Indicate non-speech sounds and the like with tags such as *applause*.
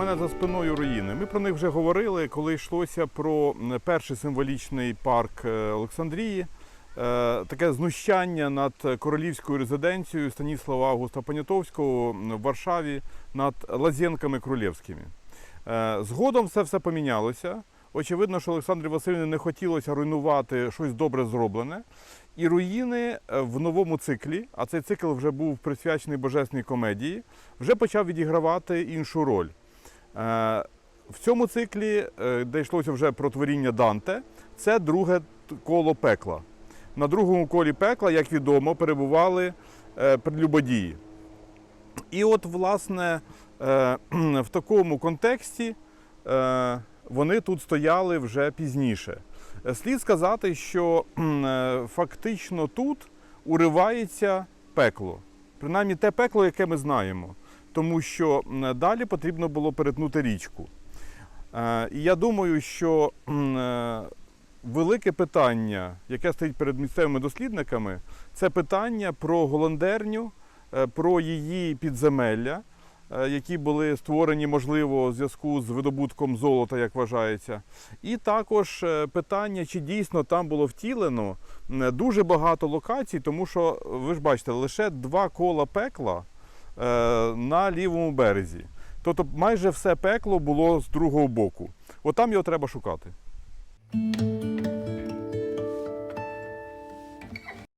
мене за спиною руїни. Ми про них вже говорили, коли йшлося про перший символічний парк е, Олександрії. Е, Таке знущання над королівською резиденцією Станіслава Августа Понятовського в Варшаві над лазєнками кролівськими. Е, Згодом це все помінялося. Очевидно, що Олександрі Васильівні не хотілося руйнувати щось добре зроблене. І руїни в новому циклі, а цей цикл вже був присвячений божественній комедії, вже почав відігравати іншу роль. Е, В цьому циклі, е, де йшлося вже про творіння Данте, це друге коло пекла. На другому колі пекла, як відомо, перебували е, прелюбодії. І от, власне, *clears throat* в такому контексті вони тут стояли вже пізніше. Слід сказати, що фактично тут уривається пекло, принаймні те пекло, яке ми знаємо, тому що далі потрібно було перетнути річку. Е, І я думаю, що е, велике питання, яке стоїть перед місцевими дослідниками, це питання про голландерню, е, про її підземелля, які були створені, можливо, у зв'язку з видобутком золота, як вважається. І також питання, чи дійсно там було втілено дуже багато локацій, тому що ви ж бачите, лише два кола пекла на лівому березі. Тобто майже все пекло було з другого боку. От там його треба шукати.